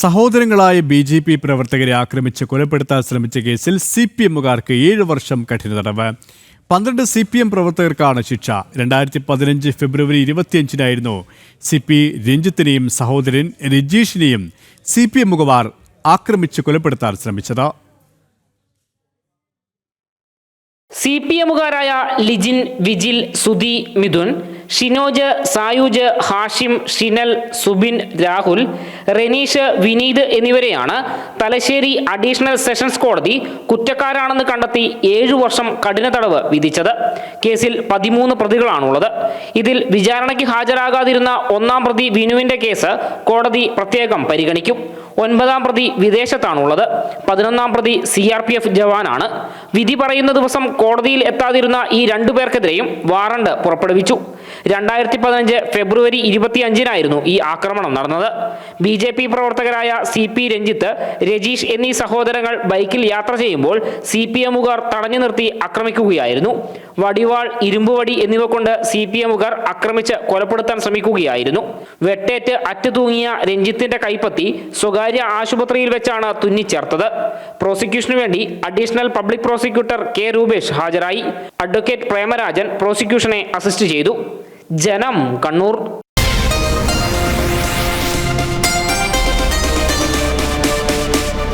സഹോദരങ്ങളായ B J P പ്രവർത്തകരെ ആക്രമിച്ച് കൊലപ്പെടുത്താൻ ശ്രമിച്ച കേസിൽ സി പി എമ്മുകാർക്ക് ഏഴ് വർഷം കഠിന തടവ്. പന്ത്രണ്ട് സി പി എം പ്രവർത്തകർക്കാണ് ശിക്ഷ. രണ്ടായിരത്തി പതിനഞ്ച് ഫെബ്രുവരി ഇരുപത്തിയഞ്ചിനായിരുന്നു സി പി രഞ്ജിത്തിനെയും സഹോദരൻ രജീഷിനെയും സി പി എമ്മുകാർ ആക്രമിച്ച് കൊലപ്പെടുത്താൻ ശ്രമിച്ചത്. സി പി എമ്മുകാരായ ലിജിൻ വിജിൽ സുധി മിഥുൻ ഷിനോജ് സായുജ് ഹാഷിം ഷിനൽ സുബിൻ രാഹുൽ റെനീഷ് വിനീത് എന്നിവരെയാണ് തലശ്ശേരി അഡീഷണൽ സെഷൻസ് കോടതി കുറ്റക്കാരാണെന്ന് കണ്ടെത്തി ഏഴു വർഷം കഠിന തടവ് വിധിച്ചത്. കേസിൽ പതിമൂന്ന് പ്രതികളാണുള്ളത്. ഇതിൽ വിചാരണയ്ക്ക് ഹാജരാകാതിരുന്ന ഒന്നാം പ്രതി വിനുവിന്റെ കേസ് കോടതി പ്രത്യേകം പരിഗണിക്കും. ഒൻപതാം പ്രതി വിദേശത്താണുള്ളത്. പതിനൊന്നാം പ്രതി സി ആർ പി എഫ് ജവാനാണ്. വിധി പറയുന്ന ദിവസം കോടതിയിൽ എത്താതിരുന്ന ഈ രണ്ടു പേർക്കെതിരെയും വാറണ്ട് പുറപ്പെടുവിച്ചു. രണ്ടായിരത്തി പതിനഞ്ച് ഫെബ്രുവരി ഇരുപത്തിയഞ്ചിനായിരുന്നു ഈ ആക്രമണം നടന്നത്. ബി ജെ പി പ്രവർത്തകരായ സി പി രഞ്ജിത്ത് രജീഷ് എന്നീ സഹോദരങ്ങൾ ബൈക്കിൽ യാത്ര ചെയ്യുമ്പോൾ സി പി എമ്മുകാർ തടഞ്ഞു നിർത്തി ആക്രമിക്കുകയായിരുന്നു. വടിവാൾ ഇരുമ്പുവടി എന്നിവ കൊണ്ട് സി പി എമ്മുകാർ ആക്രമിച്ച് കൊലപ്പെടുത്താൻ ശ്രമിക്കുകയായിരുന്നു. വെട്ടേറ്റ് അറ്റുതൂങ്ങിയ രഞ്ജിത്തിന്റെ കൈപ്പത്തി സ്വകാര്യ ആശുപത്രിയിൽ വെച്ചാണ് തുന്നിച്ചേർത്തത്. പ്രോസിക്യൂഷനു വേണ്ടി additional public prosecutor K Rupesh ഹാജരായി. അഡ്വക്കേറ്റ് പ്രേമരാജൻ പ്രോസിക്യൂഷനെ അസിസ്റ്റ് ചെയ്തു. ജനം കണ്ണൂർ.